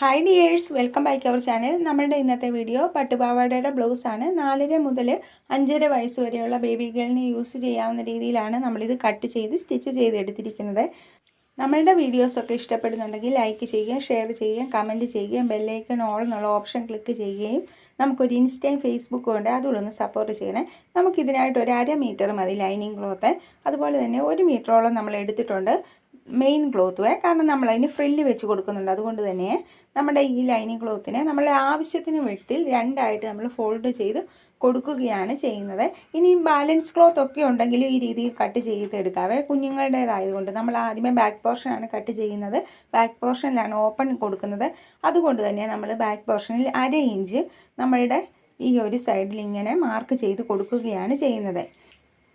Hi dears welcome back our channel നമ്മളുടെ ഇന്നത്തെ video പട്ടുപാവാടയുടെ ബ്ലൗസാണ് നാലര മുതൽ അഞ്ചര വയസ്സ് വരെയുള്ള ബേബി ഗേളിന് യൂസ് ചെയ്യാവുന്ന രീതിയിലാണ് നമ്മളിത് കട്ട് ചെയ്ത് സ്റ്റിച്ച് ചെയ്തെടുത്തിരിക്കുന്നത് നമ്മളുടെ വീഡിയോസൊക്കെ ഇഷ്ടപ്പെടുന്നുണ്ടെങ്കിൽ ലൈക്ക് ചെയ്യുകയും ഷെയർ ചെയ്യുകയും കമന്റ് ചെയ്യുകയും ബെല്ലൈക്കൺ ഓൾ എന്നുള്ള ഓപ്ഷൻ ക്ലിക്ക് ചെയ്യുകയും നമുക്കൊരു ഇൻസ്റ്റയും ഫേസ്ബുക്കും ഉണ്ട്. അതുകൂടെ ഒന്ന് സപ്പോർട്ട് ചെയ്യണേ. നമുക്കിതിനായിട്ട് ഒരു അര മീറ്റർ മതി ലൈനിങ് ക്ലോത്ത് അതുപോലെ തന്നെ ഒരു മീറ്ററോളം നമ്മൾ എടുത്തിട്ടുണ്ട്. മെയിൻ ക്ലോത്തുവേ കാരണം നമ്മൾ അതിന് ഫ്രില്ല് വെച്ച് കൊടുക്കുന്നുണ്ട്. അതുകൊണ്ട് തന്നെ നമ്മുടെ ഈ ലൈനിങ് ക്ലോത്തിനെ നമ്മളെ ആവശ്യത്തിന് വെട്ടിൽ രണ്ടായിട്ട് നമ്മൾ ഫോൾഡ് ചെയ്ത് കൊടുക്കുകയാണ് ചെയ്യുന്നത്. ഇനി ബാലൻസ് ക്ലോത്ത് ഒക്കെ ഉണ്ടെങ്കിൽ ഈ രീതിയിൽ കട്ട് ചെയ്തെടുക്കാവേ കുഞ്ഞുങ്ങളുടേതായതുകൊണ്ട് നമ്മൾ ആദ്യമേ ബാക്ക് പോർഷനാണ് കട്ട് ചെയ്യുന്നത്. ബാക്ക് പോർഷനിലാണ് ഓപ്പൺ കൊടുക്കുന്നത്. അതുകൊണ്ട് തന്നെ നമ്മൾ ബാക്ക് പോർഷനിൽ അര ഇഞ്ച് നമ്മളുടെ ഈ ഒരു സൈഡിൽ ഇങ്ങനെ മാർക്ക് ചെയ്ത് കൊടുക്കുകയാണ് ചെയ്യുന്നത്.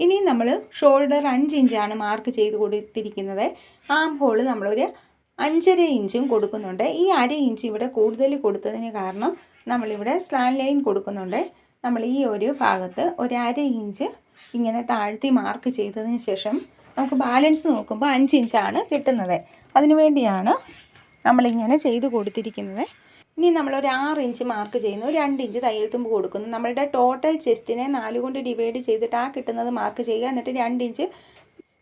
ഇനി നമ്മൾ ഷോൾഡർ അഞ്ച് ഇഞ്ചാണ് മാർക്ക് ചെയ്ത് കൊടുത്തിരിക്കുന്നത്. ആം ഹോൾ നമ്മളൊരു അഞ്ചര ഇഞ്ചും കൊടുക്കുന്നുണ്ട്. ഈ അര ഇഞ്ച് ഇവിടെ കൂടുതൽ കൊടുത്തതിന് കാരണം നമ്മളിവിടെ സ്ലാൻ ലൈൻ കൊടുക്കുന്നുണ്ട്. നമ്മൾ ഈ ഒരു ഭാഗത്ത് ഒരു അര ഇഞ്ച് ഇങ്ങനെ താഴ്ത്തി മാർക്ക് ചെയ്തതിന് ശേഷം നമുക്ക് ബാലൻസ് നോക്കുമ്പോൾ അഞ്ച് ഇഞ്ചാണ് കിട്ടുന്നത്. അതിനു വേണ്ടിയാണ് നമ്മളിങ്ങനെ ചെയ്ത് കൊടുത്തിരിക്കുന്നത്. ഇനി നമ്മൾ ഒരു ആറ് ഇഞ്ച് മാർക്ക് ചെയ്യുന്നു. രണ്ട് ഇഞ്ച് തയ്യൽ തുമ്പ് കൊടുക്കുന്നു. നമ്മളുടെ ടോട്ടൽ ചെസ്റ്റിനെ നാല് കൊണ്ട് ഡിവൈഡ് ചെയ്തിട്ട് ആ കിട്ടുന്നത് മാർക്ക് ചെയ്യുക. എന്നിട്ട് രണ്ട് ഇഞ്ച്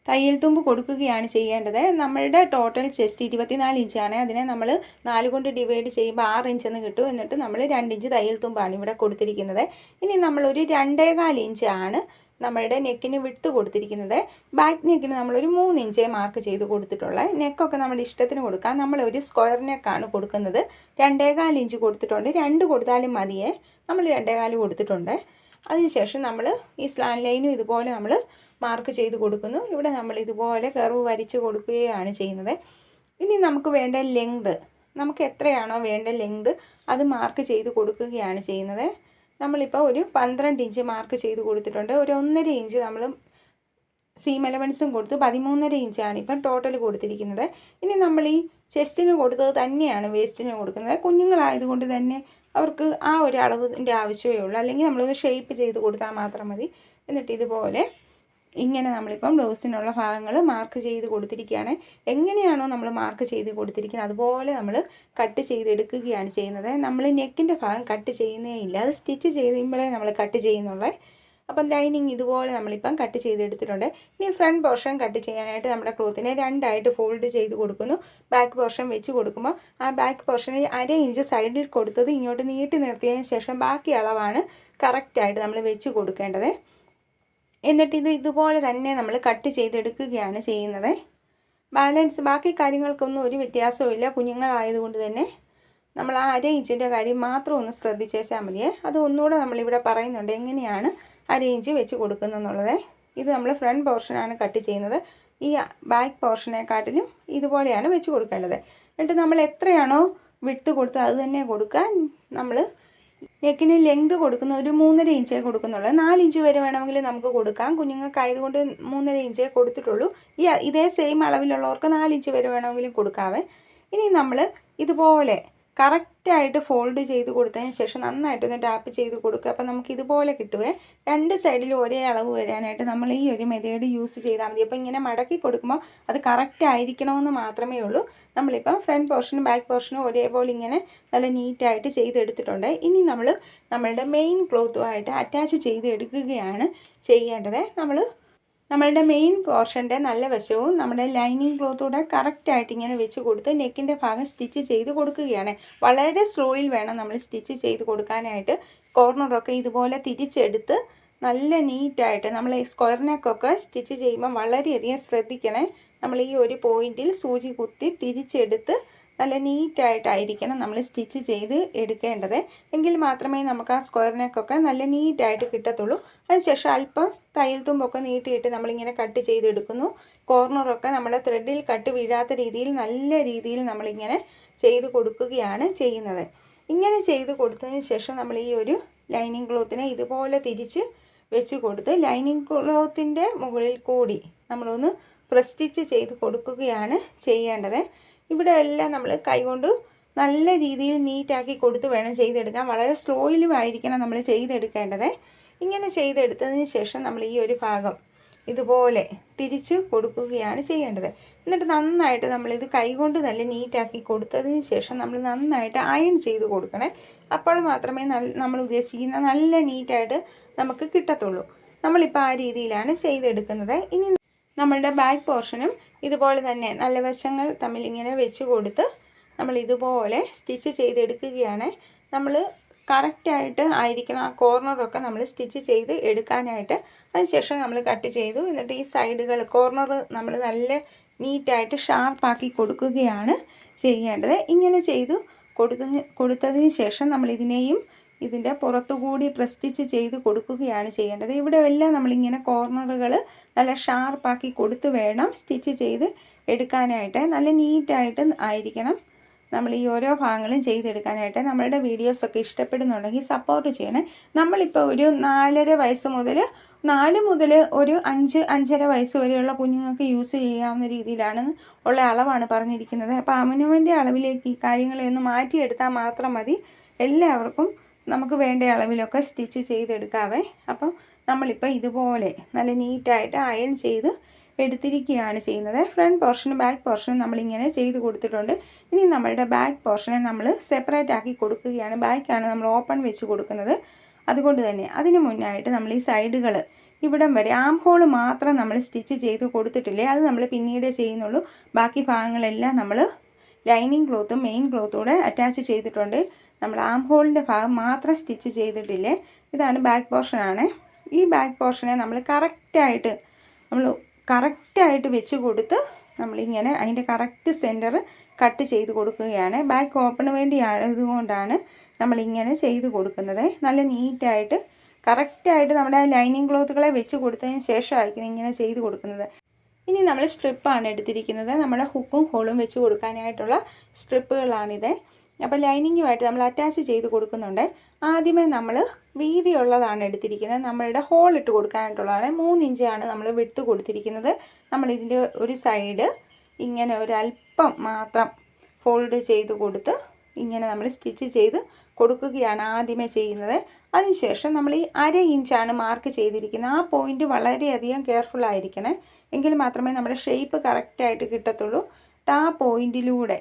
തയ്യൽ തുമ്പ് കൊടുക്കുകയാണ് ചെയ്യേണ്ടത്. നമ്മളുടെ ടോട്ടൽ ചെസ്റ്റ് ഇരുപത്തിനാല് ഇഞ്ചാണ് അതിനെ നമ്മൾ നാല് കൊണ്ട് ഡിവൈഡ് ചെയ്യുമ്പോൾ ആറ് ഇഞ്ച് എന്ന് കിട്ടും. എന്നിട്ട് നമ്മൾ രണ്ട് ഇഞ്ച് തയ്യൽ തുമ്പാണ് ഇവിടെ കൊടുത്തിരിക്കുന്നത്. ഇനി നമ്മളൊരു രണ്ടേകാൽ ഇഞ്ചാണ് നമ്മളുടെ നെക്കിന് വിട്ട് കൊടുത്തിരിക്കുന്നത്. ബാക്ക് നെക്കിന് നമ്മളൊരു മൂന്ന് ഇഞ്ചേ മാർക്ക് ചെയ്ത് കൊടുത്തിട്ടുള്ളത് നെക്കൊക്കെ നമ്മുടെ ഇഷ്ടത്തിന് കൊടുക്കാം. നമ്മളൊരു സ്ക്വയർ നെക്കാണ് കൊടുക്കുന്നത്. രണ്ടേകാൽ ഇഞ്ച് കൊടുത്തിട്ടുണ്ട്. രണ്ട് കൊടുത്താലും മതിയേ. നമ്മൾ രണ്ടേകാൽ കൊടുത്തിട്ടുണ്ട്. അതിനുശേഷം നമ്മൾ ഈ സ്ലാൻ ലൈനും ഇതുപോലെ നമ്മൾ മാർക്ക് ചെയ്ത് കൊടുക്കുന്നു. ഇവിടെ നമ്മൾ ഇതുപോലെ കർവ് വരച്ച് കൊടുക്കുകയാണ് ചെയ്യുന്നത്. ഇനി നമുക്ക് വേണ്ട ലെങ്ത് നമുക്ക് എത്രയാണോ വേണ്ട ലെങ്ത് അത് മാർക്ക് ചെയ്ത് കൊടുക്കുകയാണ് ചെയ്യുന്നത്. നമ്മളിപ്പോൾ ഒരു പന്ത്രണ്ട് ഇഞ്ച് മാർക്ക് ചെയ്ത് കൊടുത്തിട്ടുണ്ട്. ഒരു ഒന്നര ഇഞ്ച് നമ്മൾ സീം എലവൻസും കൊടുത്ത് പതിമൂന്നര ഇഞ്ചാണ് ഇപ്പം ടോട്ടൽ കൊടുത്തിരിക്കുന്നത്. ഇനി നമ്മൾ ഈ ചെസ്റ്റിന് കൊടുത്തത് തന്നെയാണ് വേസ്റ്റിന് കൊടുക്കുന്നത്. കുഞ്ഞുങ്ങളായതുകൊണ്ട് തന്നെ അവർക്ക് ആ ഒരു അളവിന്റെ ആവശ്യമേ ഉള്ളൂ. അല്ലെങ്കിൽ നമ്മളൊന്ന് ഷേപ്പ് ചെയ്ത് കൊടുത്താൽ മാത്രം മതി. എന്നിട്ട് ഇതുപോലെ ഇങ്ങനെ നമ്മളിപ്പം ബ്ലൗസിനുള്ള ഭാഗങ്ങൾ മാർക്ക് ചെയ്ത് കൊടുത്തിരിക്കുകയാണ്. എങ്ങനെയാണോ നമ്മൾ മാർക്ക് ചെയ്ത് കൊടുത്തിരിക്കുന്നത്? അതുപോലെ നമ്മൾ കട്ട് ചെയ്തെടുക്കുകയാണ് ചെയ്യുന്നത്. നമ്മൾ നെക്കിന്റെ ഭാഗം കട്ട് ചെയ്യുന്നേ ഇല്ല. അത് സ്റ്റിച്ച് ചെയ്യുമ്പോഴേ നമ്മൾ കട്ട് ചെയ്യുന്നുള്ളേ. അപ്പം ലൈനിങ് ഇതുപോലെ നമ്മളിപ്പം കട്ട് ചെയ്തെടുത്തിട്ടുണ്ട്. ഇനി ഫ്രണ്ട് പോർഷൻ കട്ട് ചെയ്യാനായിട്ട് നമ്മുടെ ക്ലോത്തിനെ രണ്ടായിട്ട് ഫോൾഡ് ചെയ്ത് കൊടുക്കുന്നു. ബാക്ക് പോർഷൻ വെച്ച് കൊടുക്കുമ്പോൾ ആ ബാക്ക് പോർഷനിൽ അര ഇഞ്ച് സൈഡിൽ കൊടുത്തത് ഇങ്ങോട്ട് നീട്ടി നിർത്തിയതിന് ശേഷം ബാക്കി അളവാണ് കറക്റ്റായിട്ട് നമ്മൾ വെച്ച് കൊടുക്കേണ്ടത്. എന്നിട്ട് ഇത് ഇതുപോലെ തന്നെ നമ്മൾ കട്ട് ചെയ്തെടുക്കുകയാണ് ചെയ്യുന്നത്. ബാലൻസ് ബാക്കി കാര്യങ്ങൾക്കൊന്നും ഒരു വ്യത്യാസവും കുഞ്ഞുങ്ങളായതുകൊണ്ട് തന്നെ നമ്മൾ ആ അര ഇഞ്ചിന്റെ കാര്യം മാത്രം ഒന്ന് ശ്രദ്ധിച്ചേച്ചാൽ മതിയേ. അത് ഒന്നുകൂടെ നമ്മളിവിടെ പറയുന്നുണ്ട് എങ്ങനെയാണ് അര ഇഞ്ച് വെച്ച് കൊടുക്കുന്നതെന്നുള്ളത്. ഇത് നമ്മൾ ഫ്രണ്ട് പോർഷനാണ് കട്ട് ചെയ്യുന്നത്. ഈ ബാക്ക് പോർഷനെക്കാട്ടിലും ഇതുപോലെയാണ് വെച്ച് കൊടുക്കേണ്ടത്. എന്നിട്ട് നമ്മൾ എത്രയാണോ വിട്ട് കൊടുത്ത് അത് തന്നെ കൊടുക്കാൻ നമ്മൾ നെക്കിന് ലെങ്ത് കൊടുക്കുന്ന ഒരു മൂന്നര ഇഞ്ചേ കൊടുക്കുന്നുള്ളൂ. നാല് ഇഞ്ച് വരെ വേണമെങ്കിൽ നമുക്ക് കൊടുക്കാം. കുഞ്ഞുങ്ങൾക്കായതുകൊണ്ട് മൂന്നര ഇഞ്ചേ കൊടുത്തിട്ടുള്ളൂ. ഈ ഇതേ സെയിം അളവിലുള്ളവർക്ക് നാല് ഇഞ്ച് വരെ വേണമെങ്കിലും കൊടുക്കാവേ. ഇനി നമ്മൾ ഇതുപോലെ കറക്റ്റായിട്ട് ഫോൾഡ് ചെയ്ത് കൊടുത്തതിന് ശേഷം നന്നായിട്ടൊന്ന് ടാപ്പ് ചെയ്ത് കൊടുക്കുക. അപ്പോൾ നമുക്ക് ഇതുപോലെ കിട്ടുവേ. രണ്ട് സൈഡിലും ഒരേ അളവ് വരാനായിട്ട് നമ്മൾ ഈ ഒരു മെതേഡ് യൂസ് ചെയ്താൽ മതി. അപ്പോൾ ഇങ്ങനെ മടക്കി കൊടുക്കുമ്പോൾ അത് കറക്റ്റ് ആയിരിക്കണമെന്ന് മാത്രമേ ഉള്ളൂ. നമ്മളിപ്പം ഫ്രണ്ട് പോർഷനും ബാക്ക് പോർഷനും ഒരേപോലെ ഇങ്ങനെ നല്ല നീറ്റായിട്ട് ചെയ്തെടുത്തിട്ടുണ്ട്. ഇനി നമ്മൾ നമ്മളുടെ മെയിൻ ക്ലോത്തുമായിട്ട് അറ്റാച്ച് ചെയ്ത് എടുക്കുകയാണ് ചെയ്യേണ്ടത്. നമ്മൾ നമ്മളുടെ മെയിൻ പോർഷന്റെ നല്ല വശവും നമ്മുടെ ലൈനിങ് ക്ലോത്തൂടെ കറക്റ്റായിട്ട് ഇങ്ങനെ വെച്ച് കൊടുത്ത് നെക്കിന്റെ ഭാഗം സ്റ്റിച്ച് ചെയ്ത് കൊടുക്കുകയാണ്. വളരെ സ്ലോയിൽ വേണം നമ്മൾ സ്റ്റിച്ച് ചെയ്ത് കൊടുക്കാനായിട്ട്. കോർണറൊക്കെ ഇതുപോലെ തിരിച്ചെടുത്ത് നല്ല നീറ്റായിട്ട് നമ്മൾ സ്ക്വയർ നെക്കൊക്കെ സ്റ്റിച്ച് ചെയ്യുമ്പോൾ വളരെയധികം ശ്രദ്ധിക്കണേ. നമ്മൾ ഈ ഒരു പോയിന്റിൽ സൂചി കുത്തി തിരിച്ചെടുത്ത് നല്ല നീറ്റായിട്ടായിരിക്കണം നമ്മൾ സ്റ്റിച്ച് ചെയ്ത് എടുക്കേണ്ടത്. എങ്കിൽ മാത്രമേ നമുക്ക് ആ സ്ക്വയർ നല്ല നീറ്റായിട്ട് കിട്ടത്തുള്ളൂ. അതിനുശേഷം അല്പം തയ്യൽ തുമ്പൊക്കെ നീട്ടിയിട്ട് നമ്മളിങ്ങനെ കട്ട് ചെയ്തെടുക്കുന്നു. കോർണറൊക്കെ നമ്മുടെ ത്രെഡിൽ കട്ട് വീഴാത്ത രീതിയിൽ നല്ല രീതിയിൽ നമ്മളിങ്ങനെ ചെയ്ത് കൊടുക്കുകയാണ് ചെയ്യുന്നത്. ഇങ്ങനെ ചെയ്ത് കൊടുത്തതിന് ശേഷം നമ്മൾ ഈ ഒരു ലൈനിങ് ക്ലോത്തിനെ ഇതുപോലെ തിരിച്ച് വെച്ച് കൊടുത്ത് ലൈനിങ് ക്ലോത്തിന്റെ മുകളിൽ കൂടി നമ്മളൊന്ന് പ്രസ്റ്റിച്ച് ചെയ്ത് കൊടുക്കുകയാണ് ചെയ്യേണ്ടത്. ഇവിടെ എല്ലാം നമ്മൾ കൈകൊണ്ട് നല്ല രീതിയിൽ നീറ്റാക്കി കൊടുത്ത് വേണം ചെയ്തെടുക്കാൻ. വളരെ സ്ലോയിലും ആയിരിക്കണം നമ്മൾ ചെയ്തെടുക്കേണ്ടത്. ഇങ്ങനെ ചെയ്തെടുത്തതിന് ശേഷം നമ്മൾ ഈ ഒരു ഭാഗം ഇതുപോലെ തിരിച്ച് കൊടുക്കുകയാണ് ചെയ്യേണ്ടത്. എന്നിട്ട് നന്നായിട്ട് നമ്മളിത് കൈകൊണ്ട് നല്ല നീറ്റാക്കി കൊടുത്തതിന് ശേഷം നമ്മൾ നന്നായിട്ട് അയൺ ചെയ്ത് കൊടുക്കണേ. അപ്പോൾ മാത്രമേ നമ്മൾ ഉദ്ദേശിക്കുന്ന നല്ല നീറ്റായിട്ട് നമുക്ക് കിട്ടത്തുള്ളൂ. നമ്മളിപ്പോൾ ആ രീതിയിലാണ് ചെയ്തെടുക്കുന്നത്. ഇനി നമ്മളുടെ ബാക്ക് പോർഷനും ഇതുപോലെ തന്നെ നല്ല വശങ്ങൾ തമ്മിൽ ഇങ്ങനെ വെച്ച് കൊടുത്ത് നമ്മൾ ഇതുപോലെ സ്റ്റിച്ച് ചെയ്തെടുക്കുകയാണ്. നമ്മൾ കറക്റ്റായിട്ട് ആയിരിക്കണം. ആ കോർണറൊക്കെ നമ്മൾ സ്റ്റിച്ച് ചെയ്ത് എടുക്കാനായിട്ട്. അതിനുശേഷം നമ്മൾ കട്ട് ചെയ്തു. എന്നിട്ട് ഈ സൈഡുകൾ കോർണർ നമ്മൾ നല്ല നീറ്റായിട്ട് ഷാർപ്പാക്കി കൊടുക്കുകയാണ് ചെയ്യേണ്ടത്. ഇങ്ങനെ ചെയ്തു കൊടുത്തതിന് കൊടുത്തതിന് ശേഷം നമ്മൾ ഇതിനെയും ഇതിന്റെ പുറത്തുകൂടി പ്രസ്റ്റിച്ച് ചെയ്ത് കൊടുക്കുകയാണ് ചെയ്യേണ്ടത്. ഇവിടെ എല്ലാം നമ്മളിങ്ങനെ കോർണറുകൾ നല്ല ഷാർപ്പാക്കി കൊടുത്ത് വേണം സ്റ്റിച്ച് ചെയ്ത് എടുക്കാനായിട്ട്. നല്ല നീറ്റായിട്ട് ആയിരിക്കണം നമ്മൾ ഈ ഓരോ ഭാഗങ്ങളും ചെയ്തെടുക്കാനായിട്ട്. നമ്മളുടെ വീഡിയോസൊക്കെ ഇഷ്ടപ്പെടുന്നുണ്ടെങ്കിൽ സപ്പോർട്ട് ചെയ്യണേ. നമ്മളിപ്പോൾ ഒരു നാലര വയസ്സ് മുതൽ നാല് മുതൽ ഒരു അഞ്ച് അഞ്ചര വയസ്സ് വരെയുള്ള കുഞ്ഞുങ്ങൾക്ക് യൂസ് ചെയ്യാവുന്ന രീതിയിലാണ് ഉള്ള അളവാണ് പറഞ്ഞിരിക്കുന്നത്. അപ്പോൾ അമിനുവിന്റെ അളവിലേക്ക് ഈ കാര്യങ്ങളെ ഒന്ന് മാറ്റിയെടുത്താൽ മാത്രം മതി. എല്ലാവർക്കും നമുക്ക് വേണ്ട അളവിലൊക്കെ സ്റ്റിച്ച് ചെയ്തെടുക്കാവേ. അപ്പം നമ്മളിപ്പോൾ ഇതുപോലെ നല്ല നീറ്റായിട്ട് അയൺ ചെയ്ത് എടുത്തിരിക്കുകയാണ് ചെയ്യുന്നത്. ഫ്രണ്ട് പോർഷനും ബാക്ക് പോർഷനും നമ്മളിങ്ങനെ ചെയ്ത് കൊടുത്തിട്ടുണ്ട്. ഇനി നമ്മളുടെ ബാക്ക് പോർഷനെ നമ്മൾ സെപ്പറേറ്റ് ആക്കി കൊടുക്കുകയാണ്. ബാക്കാണ് നമ്മൾ ഓപ്പൺ വെച്ച് കൊടുക്കുന്നത്. അതുകൊണ്ട് തന്നെ അതിന് മുന്നായിട്ട് നമ്മൾ ഈ സൈഡുകൾ ഇവിടം വരെ ആം ഹോൾ മാത്രം നമ്മൾ സ്റ്റിച്ച് ചെയ്ത് കൊടുത്തിട്ടില്ലേ? അത് നമ്മൾ പിന്നീട് ചെയ്യുന്നുള്ളൂ. ബാക്കി ഭാഗങ്ങളെല്ലാം നമ്മൾ ലൈനിങ് ക്ലോത്തും മെയിൻ ക്ലോത്തൂടെ അറ്റാച്ച് ചെയ്തിട്ടുണ്ട്. നമ്മൾ ആം ഹോളിന്റെ ഭാഗം മാത്രം സ്റ്റിച്ച് ചെയ്തിട്ടില്ലേ? ഇതാണ് ബാക്ക് പോർഷനാണ് ഈ ബാക്ക് പോർഷനെ നമ്മൾ കറക്റ്റായിട്ട് നമ്മൾ കറക്റ്റായിട്ട് വെച്ച് കൊടുത്ത് നമ്മളിങ്ങനെ അതിന്റെ കറക്റ്റ് സെന്റർ കട്ട് ചെയ്ത് കൊടുക്കുകയാണ്. ബാക്ക് ഓപ്പണ് വേണ്ടി ആയതുകൊണ്ടാണ് നമ്മളിങ്ങനെ ചെയ്ത് കൊടുക്കുന്നത്. നല്ല നീറ്റായിട്ട് കറക്റ്റായിട്ട് നമ്മുടെ ലൈനിങ് ക്ലോത്തുകളെ വെച്ച് കൊടുത്തതിന് ശേഷമായിരിക്കും ഇങ്ങനെ ചെയ്ത് കൊടുക്കുന്നത്. ഇനി നമ്മൾ സ്ട്രിപ്പാണ് എടുത്തിരിക്കുന്നത്. നമ്മുടെ ഹുക്കും ഹോളും വെച്ച് കൊടുക്കാനായിട്ടുള്ള സ്ട്രിപ്പുകളാണിത് അപ്പോൾ ലൈനിങ്ങുമായിട്ട് നമ്മൾ അറ്റാച്ച് ചെയ്ത് കൊടുക്കുന്നുണ്ട്. ആദ്യമേ നമ്മൾ വീതിയുള്ളതാണ് എടുത്തിരിക്കുന്നത്. നമ്മളുടെ ഹോൾ ഇട്ട് കൊടുക്കാനായിട്ടുള്ളതാണ്. മൂന്ന് ഇഞ്ചാണ് നമ്മൾ വിട്ട് കൊടുത്തിരിക്കുന്നത്. നമ്മളിതിന്റെ ഒരു സൈഡ് ഇങ്ങനെ ഒരല്പം മാത്രം ഫോൾഡ് ചെയ്ത് കൊടുത്ത് ഇങ്ങനെ നമ്മൾ സ്റ്റിച്ച് ചെയ്ത് കൊടുക്കുകയാണ് ആദ്യമേ ചെയ്യുന്നത്. അതിനുശേഷം നമ്മൾ ഈ അര ഇഞ്ചാണ് മാർക്ക് ചെയ്തിരിക്കുന്നത്. ആ പോയിന്റ് വളരെയധികം കെയർഫുൾ ആയിരിക്കണേ. എങ്കിൽ മാത്രമേ നമ്മുടെ ഷേപ്പ് കറക്റ്റായിട്ട് കിട്ടത്തുള്ളൂ. ആ പോയിന്റിലൂടെ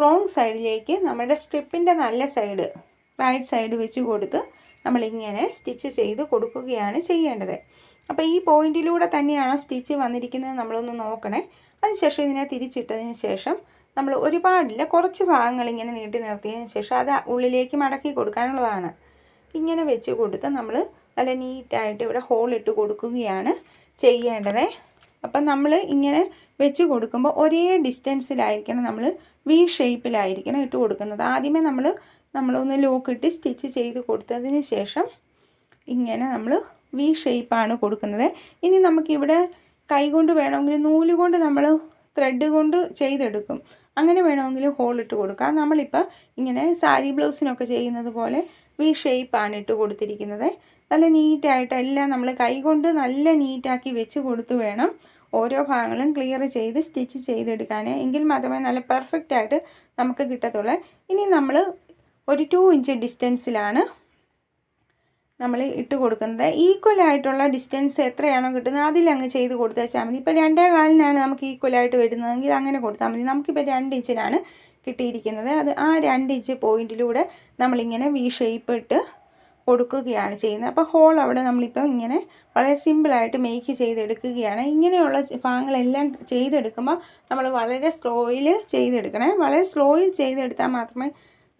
റോങ് സൈഡിലേക്ക് നമ്മുടെ സ്ട്രിപ്പിന്റെ നല്ല സൈഡ് റൈറ്റ് സൈഡ് വെച്ച് കൊടുത്ത് നമ്മളിങ്ങനെ സ്റ്റിച്ച് ചെയ്ത് കൊടുക്കുകയാണ് ചെയ്യേണ്ടത്. അപ്പോൾ ഈ പോയിന്റിലൂടെ തന്നെയാണോ സ്റ്റിച്ച് വന്നിരിക്കുന്നത് നമ്മളൊന്ന് നോക്കണേ. അതിനുശേഷം ഇതിനെ തിരിച്ചിട്ടതിന് ശേഷം നമ്മൾ ഒരുപാടില്ല കുറച്ച് ഭാഗങ്ങൾ ഇങ്ങനെ നീട്ടി നിർത്തിയതിന് ശേഷം അത് ഉള്ളിലേക്ക് മടക്കി കൊടുക്കാനുള്ളതാണ്. ഇങ്ങനെ വെച്ച് കൊടുത്ത് നമ്മൾ നല്ല നീറ്റായിട്ട് ഇവിടെ ഹോൾ ഇട്ട് കൊടുക്കുകയാണ് ചെയ്യേണ്ടത്. അപ്പം നമ്മൾ ഇങ്ങനെ വെച്ച് കൊടുക്കുമ്പോൾ ഒരേ ഡിസ്റ്റൻസിലായിരിക്കണം നമ്മൾ വി ഷേപ്പിലായിരിക്കണം ഇട്ട് കൊടുക്കുന്നത്. ആദ്യമേ നമ്മൾ നമ്മളൊന്ന് ലോക്ക് ഇട്ട് സ്റ്റിച്ച് ചെയ്ത് കൊടുത്തതിന് ശേഷം ഇങ്ങനെ നമ്മൾ വി ഷേപ്പാണ് കൊടുക്കുന്നത്. ഇനി നമുക്കിവിടെ കൈ കൊണ്ട് വേണമെങ്കിൽ നൂൽ കൊണ്ട് നമ്മൾ ത്രെഡ് കൊണ്ട് ചെയ്തെടുക്കും. അങ്ങനെ വേണമെങ്കിൽ ഹോൾ ഇട്ട് കൊടുക്കാം. നമ്മളിപ്പോൾ ഇങ്ങനെ സാരി ബ്ലൗസിനൊക്കെ ചെയ്യുന്നത് പോലെ വി ഷേപ്പാണ് ഇട്ട് കൊടുത്തിരിക്കുന്നത്. നല്ല നീറ്റായിട്ട് എല്ലാം നമ്മൾ കൈ കൊണ്ട് നല്ല നീറ്റാക്കി വെച്ച് കൊടുത്തു വേണം ഓരോ ഭാഗങ്ങളും ക്ലിയർ ചെയ്ത് സ്റ്റിച്ച് ചെയ്തെടുക്കാൻ എങ്കിൽ മാത്രമേ നല്ല പെർഫെക്റ്റ് ആയിട്ട് നമുക്ക് കിട്ടത്തുള്ളൂ. ഇനി നമ്മൾ ഒരു ടു ഇഞ്ച് ഡിസ്റ്റൻസിലാണ് നമ്മൾ ഇട്ട് കൊടുക്കുന്നത്. ഈക്വൽ ആയിട്ടുള്ള ഡിസ്റ്റൻസ് എത്രയാണോ കിട്ടുന്നത് അതിലങ്ങ് ചെയ്ത് കൊടുത്തേച്ചാൽ മതി. ഇപ്പോൾ രണ്ടേ കാലിനാണ് നമുക്ക് ഈക്വലായിട്ട് വരുന്നതെങ്കിൽ അങ്ങനെ കൊടുത്താൽ മതി. നമുക്കിപ്പോൾ രണ്ട് ഇഞ്ചിനാണ് കിട്ടിയിരിക്കുന്നത്. അത് ആ രണ്ട് ഇഞ്ച് പോയിന്റിലൂടെ നമ്മളിങ്ങനെ വി ഷേപ്പ് ഇട്ട് കൊടുക്കുകയാണ് ചെയ്യുന്നത്. അപ്പോൾ ഹോൾ അവിടെ നമ്മളിപ്പോൾ ഇങ്ങനെ വളരെ സിമ്പിളായിട്ട് മേക്ക് ചെയ്തെടുക്കുകയാണ്. ഇങ്ങനെയുള്ള ഭാഗങ്ങളെല്ലാം ചെയ്തെടുക്കുമ്പോൾ നമ്മൾ വളരെ സ്ലോയിൽ ചെയ്തെടുക്കണേ. വളരെ സ്ലോയിൽ ചെയ്തെടുത്താൽ മാത്രമേ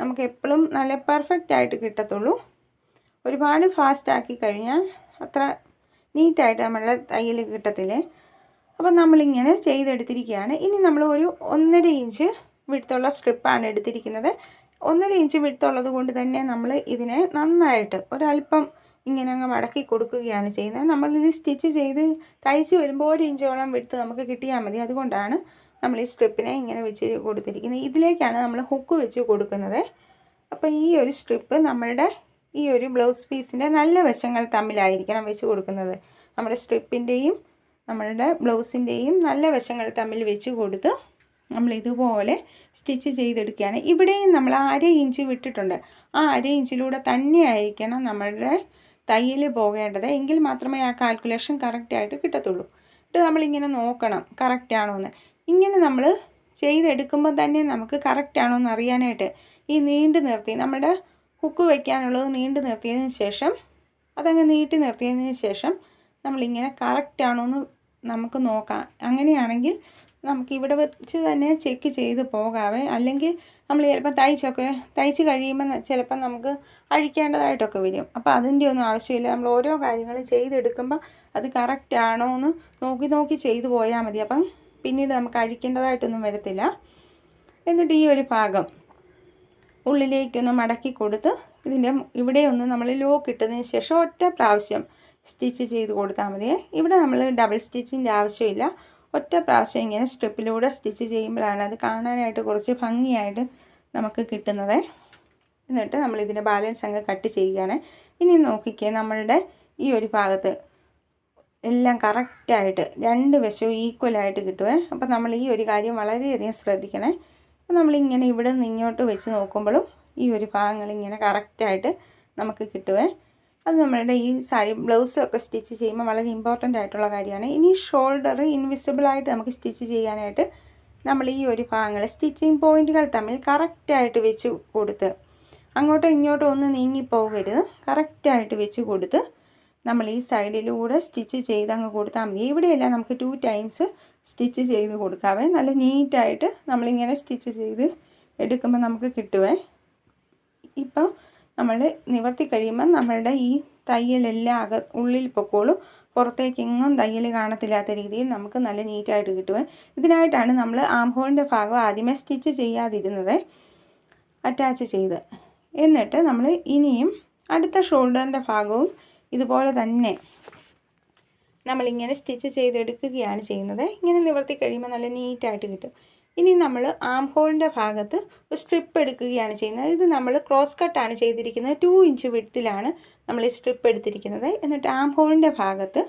നമുക്ക് എപ്പോഴും നല്ല പെർഫെക്റ്റ് ആയിട്ട് കിട്ടത്തുള്ളൂ. ഒരുപാട് ഫാസ്റ്റാക്കി കഴിഞ്ഞാൽ അത്ര നീറ്റായിട്ട് നമ്മളുടെ തയ്യൽ കിട്ടത്തില്ലേ? അപ്പം നമ്മളിങ്ങനെ ചെയ്തെടുത്തിരിക്കുകയാണ്. ഇനി നമ്മൾ ഒരു ഒന്നര ഇഞ്ച് വിടുത്തുള്ള സ്ട്രിപ്പാണ് എടുത്തിരിക്കുന്നത്. ഒന്നര ഇഞ്ച് വിടുത്തുള്ളത് കൊണ്ട് തന്നെ നമ്മൾ ഇതിനെ നന്നായിട്ട് ഒരല്പം ഇങ്ങനെ അങ്ങ് മടക്കി കൊടുക്കുകയാണ് ചെയ്യുന്നത്. നമ്മളിത് സ്റ്റിച്ച് ചെയ്ത് തയ്ച്ച് വരുമ്പോൾ ഒരു ഇഞ്ചോളം വിടുത്ത് നമുക്ക് കിട്ടിയാൽ മതി. അതുകൊണ്ടാണ് നമ്മൾ ഈ സ്ട്രിപ്പിനെ ഇങ്ങനെ വെച്ച് കൊടുത്തിരിക്കുന്നത്. ഇതിലേക്കാണ് നമ്മൾ ഹുക്ക് വെച്ച് കൊടുക്കുന്നത്. അപ്പോൾ ഈ ഒരു സ്ട്രിപ്പ് നമ്മളുടെ ഈ ഒരു ബ്ലൗസ് പീസിന്റെ നല്ല വശങ്ങൾ തമ്മിലായിരിക്കണം വെച്ച് കൊടുക്കുന്നത്. നമ്മുടെ സ്ട്രിപ്പിന്റെയും നമ്മളുടെ ബ്ലൗസിന്റെയും നല്ല വശങ്ങൾ തമ്മിൽ വെച്ച് കൊടുത്ത് നമ്മൾ ഇതുപോലെ സ്റ്റിച്ച് ചെയ്തെടുക്കുകയാണ്. ഇവിടെയും നമ്മൾ അര ഇഞ്ച് വിട്ടിട്ടുണ്ട്. ആ അര ഇഞ്ചിലൂടെ തന്നെയായിരിക്കണം നമ്മളുടെ തയ്യൽ പോകേണ്ടത്. എങ്കിൽ മാത്രമേ ആ കാൽക്കുലേഷൻ കറക്റ്റായിട്ട് കിട്ടത്തുള്ളൂ. ഇത് നമ്മളിങ്ങനെ നോക്കണം കറക്റ്റാണോ എന്ന്. ഇങ്ങനെ നമ്മൾ ചെയ്തെടുക്കുമ്പോൾ തന്നെ നമുക്ക് കറക്റ്റാണോ എന്ന് അറിയാനായിട്ട് ഈ നീണ്ടു നിർത്തി നമ്മുടെ ഹുക്ക് വയ്ക്കാനുള്ളത് നീണ്ടു നിർത്തിയതിന് ശേഷം അതങ്ങ് നീട്ടി നിർത്തിയതിന് ശേഷം നമ്മളിങ്ങനെ കറക്റ്റാണോ എന്ന് നമുക്ക് നോക്കാം. അങ്ങനെയാണെങ്കിൽ നമുക്ക് ഇവിടെ വെച്ച് തന്നെ ചെക്ക് ചെയ്ത് പോകാവേ. അല്ലെങ്കിൽ നമ്മൾ ചിലപ്പോൾ തയ്ച്ചൊക്കെ തയ്ച്ച് കഴിയുമ്പോൾ ചിലപ്പോൾ നമുക്ക് അഴിക്കേണ്ടതായിട്ടൊക്കെ വരും. അപ്പോൾ അതിന്റെ ഒന്നും ആവശ്യമില്ല. നമ്മൾ ഓരോ കാര്യങ്ങളും ചെയ്തെടുക്കുമ്പോൾ അത് കറക്റ്റ് ആണോ എന്ന് നോക്കി നോക്കി ചെയ്തു പോയാൽ മതി. അപ്പം പിന്നീട് നമുക്ക് അഴിക്കേണ്ടതായിട്ടൊന്നും വരത്തില്ല. എന്നിട്ട് ഈ ഒരു ഭാഗം ഉള്ളിലേക്കൊന്ന് മടക്കി കൊടുത്ത് ഇതിന്റെ ഇവിടെ ഒന്ന് നമ്മൾ ലോക്ക് ഇട്ടതിന് ശേഷം ഒറ്റ പ്രാവശ്യം സ്റ്റിച്ച് ചെയ്ത് കൊടുത്താൽ മതി ഇവിടെ നമ്മൾ ഡബിൾ സ്റ്റിച്ചിന്റെ ആവശ്യമില്ല. ഒറ്റ പ്രാവശ്യം ഇങ്ങനെ സ്ട്രിപ്പിലൂടെ സ്റ്റിച്ച് ചെയ്യുമ്പോഴാണ് അത് കാണാനായിട്ട് കുറച്ച് ഭംഗിയായിട്ട് നമുക്ക് കിട്ടുന്നത്. എന്നിട്ട് നമ്മൾ ഇതിന്റെ ബാലൻസ് അങ്ങ് കട്ട് ചെയ്യുകയാണ്. ഇനി നോക്കിക്കേ നമ്മളുടെ ഈ ഒരു ഭാഗത്ത് എല്ലാം കറക്റ്റായിട്ട് രണ്ട് വശവും ഈക്വലായിട്ട് കിട്ടുമേ അപ്പം നമ്മൾ ഈ ഒരു കാര്യം വളരെയധികം ശ്രദ്ധിക്കണേ. അപ്പം നമ്മളിങ്ങനെ ഇവിടെ നിന്ന് ഇങ്ങോട്ട് വെച്ച് നോക്കുമ്പോഴും ഈ ഒരു ഭാഗങ്ങൾ ഇങ്ങനെ കറക്റ്റായിട്ട് നമുക്ക് കിട്ടുമേ അത് നമ്മളുടെ ഈ സാരി ബ്ലൗസ് ഒക്കെ സ്റ്റിച്ച് ചെയ്യുമ്പോൾ വളരെ ഇമ്പോർട്ടന്റ് ആയിട്ടുള്ള കാര്യമാണ്. ഇനി ഷോൾഡർ ഇൻവിസിബിളായിട്ട് നമുക്ക് സ്റ്റിച്ച് ചെയ്യാനായിട്ട് നമ്മൾ ഈ ഒരു ഭാഗങ്ങൾ സ്റ്റിച്ചിങ് പോയിന്റുകൾ തമ്മിൽ കറക്റ്റായിട്ട് വെച്ച് കൊടുത്ത് അങ്ങോട്ടോ ഇങ്ങോട്ടോ ഒന്നും നീങ്ങിപ്പോകരുത്. കറക്റ്റായിട്ട് വെച്ച് കൊടുത്ത് നമ്മൾ ഈ സൈഡിലൂടെ സ്റ്റിച്ച് ചെയ്ത് അങ്ങ് കൊടുത്താൽ മതി. ഇവിടെയെല്ലാം നമുക്ക് ടു ടൈംസ് സ്റ്റിച്ച് ചെയ്ത് കൊടുക്കാവേ. നല്ല നീറ്റായിട്ട് നമ്മളിങ്ങനെ സ്റ്റിച്ച് ചെയ്ത് എടുക്കുമ്പോൾ നമുക്ക് കിട്ടുവേ. ഇപ്പോൾ നമ്മൾ നിവർത്തി കഴിയുമ്പോൾ നമ്മളുടെ ഈ തയ്യലെല്ലാം അക ഉള്ളിൽ പൊക്കോളും. പുറത്തേക്കെങ്ങും തയ്യൽ കാണത്തില്ലാത്ത രീതിയിൽ നമുക്ക് നല്ല നീറ്റായിട്ട് കിട്ടും. ഇതിനായിട്ടാണ് നമ്മൾ ആംഹോളിന്റെ ഭാഗം ആദ്യമേ സ്റ്റിച്ച് ചെയ്യാതിരുന്നത് അറ്റാച്ച് ചെയ്ത്. എന്നിട്ട് നമ്മൾ ഇനിയും അടുത്ത ഷോൾഡറിന്റെ ഭാഗവും ഇതുപോലെ തന്നെ നമ്മളിങ്ങനെ സ്റ്റിച്ച് ചെയ്തെടുക്കുകയാണ് ചെയ്യുന്നത്. ഇങ്ങനെ നിവർത്തി കഴിയുമ്പോൾ നല്ല നീറ്റായിട്ട് കിട്ടും. ഇനി നമ്മൾ ആം ഹോളിന്റെ ഭാഗത്ത് ഒരു സ്ട്രിപ്പ് എടുക്കുകയാണ് ചെയ്യുന്നത്. ഇത് നമ്മൾ ക്രോസ് കട്ടാണ് ചെയ്തിരിക്കുന്നത്. ടു ഇഞ്ച് വിടത്തിലാണ് നമ്മൾ ഈ സ്ട്രിപ്പ് എടുത്തിരിക്കുന്നത്. എന്നിട്ട് ആം ഹോളിന്റെ ഭാഗത്ത്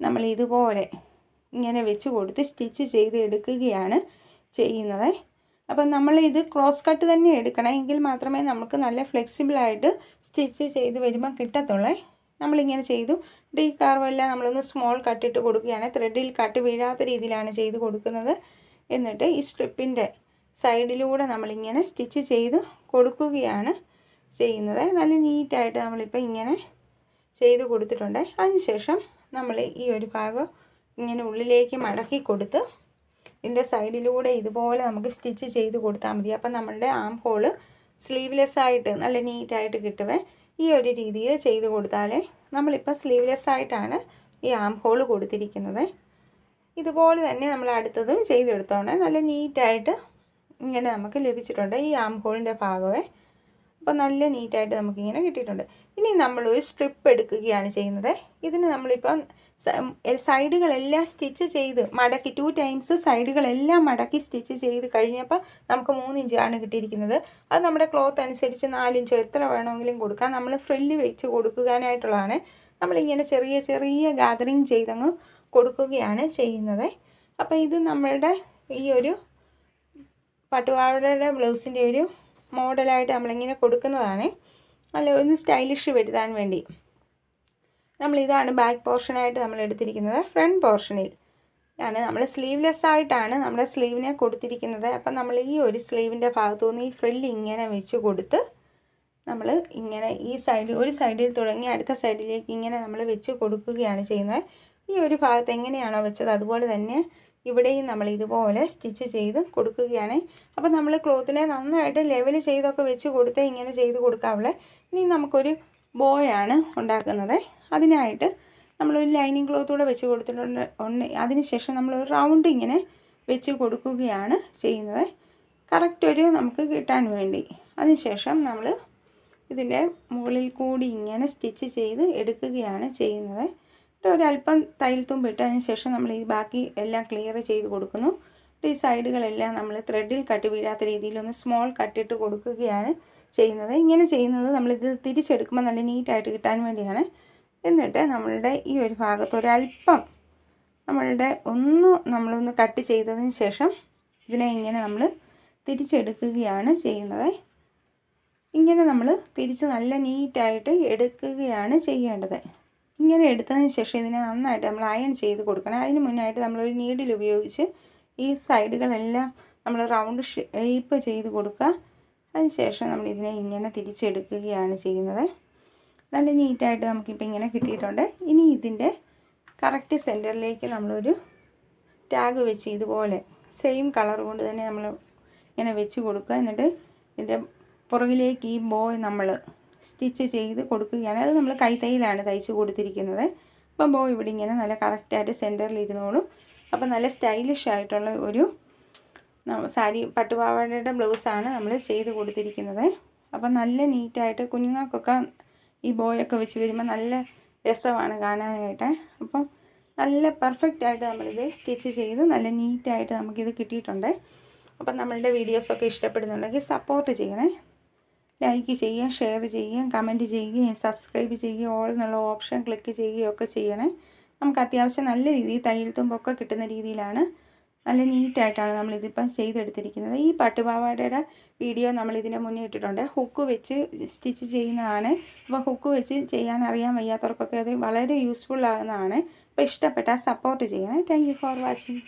നമ്മൾ ഇതുപോലെ ഇങ്ങനെ വെച്ച് കൊടുത്ത് സ്റ്റിച്ച് ചെയ്ത് എടുക്കുകയാണ് ചെയ്യുന്നത്. അപ്പം ഇത് ക്രോസ് കട്ട് തന്നെ എടുക്കണം. എങ്കിൽ മാത്രമേ നമുക്ക് നല്ല ഫ്ലെക്സിബിളായിട്ട് സ്റ്റിച്ച് ചെയ്ത് വരുമ്പോൾ കിട്ടത്തുള്ളേ. നമ്മളിങ്ങനെ ചെയ്തു. ഡീ കാർവെല്ലാം നമ്മളൊന്ന് സ്മോൾ കട്ടിട്ട് കൊടുക്കുകയാണ്. ത്രെഡിൽ കട്ട് വീഴാത്ത രീതിയിലാണ് ചെയ്ത് കൊടുക്കുന്നത്. എന്നിട്ട് ഈ സ്ട്രിപ്പിന്റെ സൈഡിലൂടെ നമ്മളിങ്ങനെ സ്റ്റിച്ച് ചെയ്ത് കൊടുക്കുകയാണ് ചെയ്യുന്നത്. നല്ല നീറ്റായിട്ട് നമ്മളിപ്പോൾ ഇങ്ങനെ ചെയ്ത് കൊടുത്തിട്ടുണ്ട്. അതിനുശേഷം നമ്മൾ ഈ ഒരു ഭാഗം ഇങ്ങനെ ഉള്ളിലേക്ക് മടക്കി കൊടുത്ത് ഇതിന്റെ സൈഡിലൂടെ ഇതുപോലെ നമുക്ക് സ്റ്റിച്ച് ചെയ്ത് കൊടുത്താൽ മതി. അപ്പം നമ്മളുടെ ആം ഹോൾ സ്ലീവ്ലെസ് ആയിട്ട് നല്ല നീറ്റായിട്ട് കിട്ടുവേ. ഈ ഒരു രീതിയിൽ ചെയ്ത് കൊടുത്താലേ നമ്മളിപ്പോൾ സ്ലീവ്ലെസ് ആയിട്ടാണ് ഈ ആം ഹോൾ കൊടുത്തിരിക്കുന്നത്. ഇതുപോലെ തന്നെ നമ്മൾ അടുത്തതും ചെയ്തെടുത്തോണേ. നല്ല നീറ്റായിട്ട് ഇങ്ങനെ നമുക്ക് ലഭിച്ചിട്ടുണ്ട് ഈ ആം ഹോളിന്റെ ഭാഗമേ അപ്പോൾ നല്ല നീറ്റായിട്ട് നമുക്കിങ്ങനെ കിട്ടിയിട്ടുണ്ട്. ഇനി നമ്മളൊരു സ്ട്രിപ്പ് എടുക്കുകയാണ് ചെയ്യുന്നത്. ഇതിന് നമ്മളിപ്പം സൈഡുകളെല്ലാം സ്റ്റിച്ച് ചെയ്ത് മടക്കി ടു ടൈംസ് സൈഡുകളെല്ലാം മടക്കി സ്റ്റിച്ച് ചെയ്ത് കഴിഞ്ഞപ്പോൾ നമുക്ക് മൂന്നിഞ്ചാണ് കിട്ടിയിരിക്കുന്നത്. അത് നമ്മുടെ ക്ലോത്ത് അനുസരിച്ച് നാലിഞ്ചോ എത്ര വേണമെങ്കിലും കൊടുക്കാം. നമ്മൾ ഫ്രില്ല് വെച്ച് കൊടുക്കാനായിട്ടുള്ളതാണ് നമ്മളിങ്ങനെ ചെറിയ ചെറിയ ഗാദറിങ് ചെയ്തങ്ങ് കൊടുക്കുകയാണ് ചെയ്യുന്നത്. അപ്പോൾ ഇത് നമ്മളുടെ ഈ ഒരു പട്ടുപാവടയുടെ ബ്ലൗസിന്റെ ഒരു മോഡലായിട്ട് നമ്മളിങ്ങനെ കൊടുക്കുന്നതാണ്. അല്ല ഒന്ന് സ്റ്റൈലിഷ് വരുത്താൻ വേണ്ടി. നമ്മളിതാണ് ബാക്ക് പോർഷനായിട്ട് നമ്മൾ എടുത്തിരിക്കുന്നത്. ഫ്രണ്ട് പോർഷനിൽ ആണ്. നമ്മൾ സ്ലീവ്ലെസ് ആയിട്ടാണ് നമ്മുടെ സ്ലീവിനെ കൊടുത്തിരിക്കുന്നത്. അപ്പം നമ്മൾ ഈ ഒരു സ്ലീവിന്റെ ഭാഗത്തു നിന്ന് ഈ ഫ്രില്ല് ഇങ്ങനെ വെച്ച് കൊടുത്ത് നമ്മൾ ഇങ്ങനെ ഈ സൈഡിൽ ഒരു സൈഡിൽ തുടങ്ങി അടുത്ത സൈഡിലേക്ക് ഇങ്ങനെ നമ്മൾ വെച്ച് കൊടുക്കുകയാണ് ചെയ്യുന്നത്. ഈ ഒരു ഭാഗത്ത് എങ്ങനെയാണോ വെച്ചത് അതുപോലെ തന്നെ ഇവിടെയും നമ്മൾ ഇതുപോലെ സ്റ്റിച്ച് ചെയ്ത് കൊടുക്കുകയാണ്. അപ്പോൾ നമ്മൾ ക്ലോത്തിനെ നന്നായിട്ട് ലെവൽ ചെയ്തൊക്കെ വെച്ച് കൊടുത്ത് ഇങ്ങനെ ചെയ്ത് കൊടുക്കാവുള്ളേ. ഇനി നമുക്കൊരു ബോയാണ് ഉണ്ടാക്കുന്നത്. അതിനായിട്ട് നമ്മളൊരു ലൈനിങ് ക്ലോത്തൂടെ വെച്ച് കൊടുത്തിട്ടുണ്ട്. ഉണ്ട് അതിനുശേഷം നമ്മളൊരു റൗണ്ട് ഇങ്ങനെ വെച്ച് കൊടുക്കുകയാണ് ചെയ്യുന്നത്. കറക്റ്റ് ഒരു നമുക്ക് കിട്ടാൻ വേണ്ടി. അതിനുശേഷം നമ്മൾ ഇതിന്റെ മുകളിൽ കൂടി ഇങ്ങനെ സ്റ്റിച്ച് ചെയ്ത് എടുക്കുകയാണ് ചെയ്യുന്നത്. ഒരല്പം തയ്യൽ തുമ്പിട്ട് അതിന് ശേഷം നമ്മൾ ഈ ബാക്കി എല്ലാം ക്ലിയർ ചെയ്ത് കൊടുക്കുന്നു. ഈ സൈഡുകളെല്ലാം നമ്മൾ ത്രെഡിൽ കട്ട് വീഴാത്ത രീതിയിൽ ഒന്ന് സ്മോൾ കട്ടിട്ട് കൊടുക്കുകയാണ് ചെയ്യുന്നത്. ഇങ്ങനെ ചെയ്യുന്നത് നമ്മളിത് തിരിച്ചെടുക്കുമ്പോൾ നല്ല നീറ്റായിട്ട് കിട്ടാൻ വേണ്ടിയാണ്. എന്നിട്ട് നമ്മളുടെ ഈ ഒരു ഭാഗത്ത് ഒരല്പം നമ്മളുടെ ഒന്ന് നമ്മളൊന്ന് കട്ട് ചെയ്തതിന് ശേഷം ഇതിനെ ഇങ്ങനെ നമ്മൾ തിരിച്ചെടുക്കുകയാണ് ചെയ്യുന്നത്. ഇങ്ങനെ നമ്മൾ തിരിച്ച് നല്ല നീറ്റായിട്ട് എടുക്കുകയാണ് ചെയ്യേണ്ടത്. ഇങ്ങനെ എടുത്തതിന് ശേഷം ഇതിനെ നന്നായിട്ട് നമ്മൾ അയൺ ചെയ്ത് കൊടുക്കണം. അതിന് മുന്നായിട്ട് നമ്മളൊരു നീഡിൽ ഉപയോഗിച്ച് ഈ സൈഡുകളെല്ലാം നമ്മൾ റൗണ്ട് ഷേപ്പ് ചെയ്ത് കൊടുക്കുക. അതിനുശേഷം നമ്മൾ ഇതിനെ ഇങ്ങനെ തിരിച്ചെടുക്കുകയാണ് ചെയ്യുന്നത്. നല്ല നീറ്റായിട്ട് നമുക്കിപ്പോൾ ഇങ്ങനെ കിട്ടിയിട്ടുണ്ട്. ഇനി ഇതിന്റെ കറക്റ്റ് സെന്ററിലേക്ക് നമ്മളൊരു ടാഗ് വെച്ച് ഇതുപോലെ സെയിം കളർ കൊണ്ട് തന്നെ നമ്മൾ ഇങ്ങനെ വെച്ച് കൊടുക്കുക. എന്നിട്ട് ഇതിന്റെ പുറകിലേക്ക് ഈ ബോയ് നമ്മൾ സ്റ്റിച്ച് ചെയ്ത് കൊടുക്കുകയാണ്. അത് നമ്മൾ കൈത്തൈയിലാണ് തയ്ച്ച് കൊടുത്തിരിക്കുന്നത്. അപ്പം ബോ ഇവിടെ ഇങ്ങനെ നല്ല കറക്റ്റായിട്ട് സെന്ററിൽ ഇരുന്നോളും. അപ്പം നല്ല സ്റ്റൈലിഷ് ആയിട്ടുള്ള ഒരു സാരി പട്ടുപാവാടയുടെ ബ്ലൗസാണ് നമ്മൾ ചെയ്ത് കൊടുത്തിരിക്കുന്നത്. അപ്പം നല്ല നീറ്റായിട്ട് കുഞ്ഞുങ്ങൾക്കൊക്കെ ഈ ബോയൊക്കെ വെച്ച് വരുമ്പോൾ നല്ല രസമാണ് കാണാനായിട്ട്. അപ്പം നല്ല പെർഫെക്റ്റ് ആയിട്ട് നമ്മളിത് സ്റ്റിച്ച് ചെയ്ത് നല്ല നീറ്റായിട്ട് നമുക്കിത് കിട്ടിയിട്ടുണ്ട്. അപ്പം നമ്മളുടെ വീഡിയോസൊക്കെ ഇഷ്ടപ്പെടുന്നുണ്ടെങ്കിൽ സപ്പോർട്ട് ചെയ്യണേ. ലൈക്ക് ചെയ്യുക ഷെയർ ചെയ്യുക കമന്റ് ചെയ്യുകയും സബ്സ്ക്രൈബ് ചെയ്യുക ഓൾ എന്നുള്ള ഓപ്ഷൻ ക്ലിക്ക് ചെയ്യുകയൊക്കെ ചെയ്യണേ. നമുക്ക് അത്യാവശ്യം നല്ല രീതിയിൽ തയ്യൽ തുമ്പൊക്കെ കിട്ടുന്ന രീതിയിലാണ്. നല്ല നീറ്റായിട്ടാണ് നമ്മളിതിപ്പം ചെയ്തെടുത്തിരിക്കുന്നത്. ഈ പട്ടുപാവാടയുടെ വീഡിയോ നമ്മൾ മുന്നേ ഇട്ടിട്ടുണ്ട്. ഹുക്ക് വെച്ച് സ്റ്റിച്ച് ചെയ്യുന്നതാണ്. അപ്പോൾ ഹുക്ക് വെച്ച് ചെയ്യാൻ അറിയാൻ വയ്യാത്തവർക്കൊക്കെ അത് വളരെ യൂസ്ഫുൾ ആകുന്നതാണ് അപ്പോൾ ഇഷ്ടപ്പെട്ടാൽ സപ്പോർട്ട് ചെയ്യണേ. Thank for watching